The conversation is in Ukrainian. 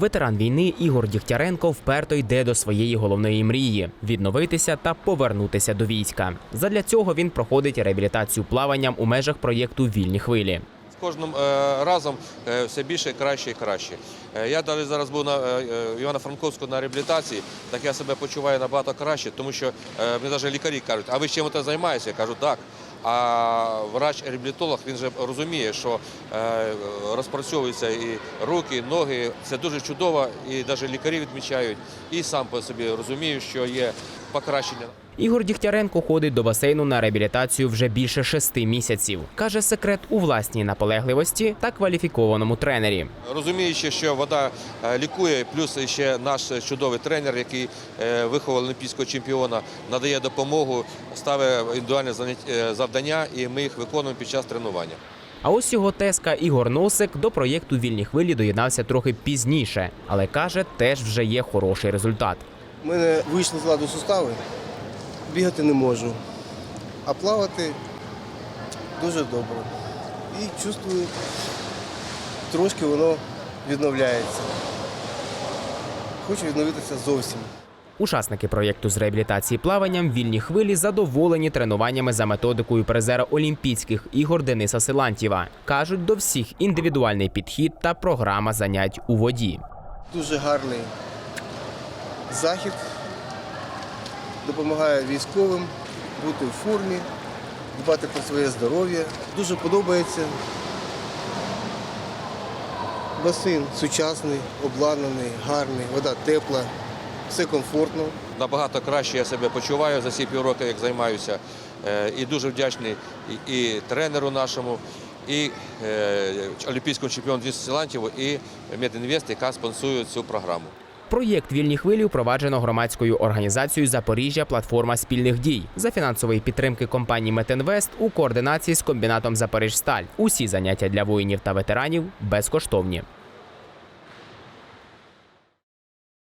Ветеран війни Ігор Дігтяренко вперто йде до своєї головної мрії відновитися та повернутися до війська. Задля цього він проходить реабілітацію плаванням у межах проєкту Вільні хвилі. Кожним е, разом е, все більше, краще і краще. Е, Я навіть зараз був на Івано-Франковську на реабілітації, так я себе почуваю набагато краще, тому що мені навіть лікарі кажуть, а ви чим це займаєтеся? Я кажу, так. А врач-реабілітолог він же розуміє, що е, розпрацьовуються і руки, і ноги. Це дуже чудово, і навіть лікарі відмічають. І сам по собі розумію, що є покращення. Ігор Дігтяренко ходить до басейну на реабілітацію вже більше шести місяців. каже секрет у власній наполегливості та кваліфікованому тренері. Розуміючи, що вода е, лікує, плюс ще наш чудовий тренер, який е, виховав олімпійського чемпіона, надає допомогу, ставить індивідуальні е, завдання, і ми їх виконуємо під час тренування. А ось його тезка Ігор Носик до проєкту Вільні хвилі доєднався трохи пізніше, але каже, теж вже є хороший результат. У мене вийшли з ладу сустави, бігати не можу, а плавати дуже добре. І чувствую, трошки воно відновляється. Хочу відновитися зовсім. Учасники проєкту з реабілітації плаванням вільні хвилі задоволені тренуваннями за методикою призера Олімпійських ігор Дениса Силантьєва. кажуть, до всіх індивідуальний підхід та програма занять у воді. Дуже гарний захід. Допомагає військовим бути в формі, дбати про своє здоров'я. Дуже подобається. Басейн сучасний, обладнаний, гарний, вода тепла, все комфортно. Набагато краще я себе почуваю за ці півроку, як займаюся. Е, І дуже вдячний і, тренеру нашому, і е, олімпійському чемпіону Денису Силантьєву, і Медінвест, яка спонсує цю програму. Проєкт Вільні хвилі впроваджено громадською організацією Запоріжжя Платформа спільних дій за фінансової підтримки компанії Метинвест у координації з комбінатом Запоріжсталь. Усі заняття для воїнів та ветеранів безкоштовні.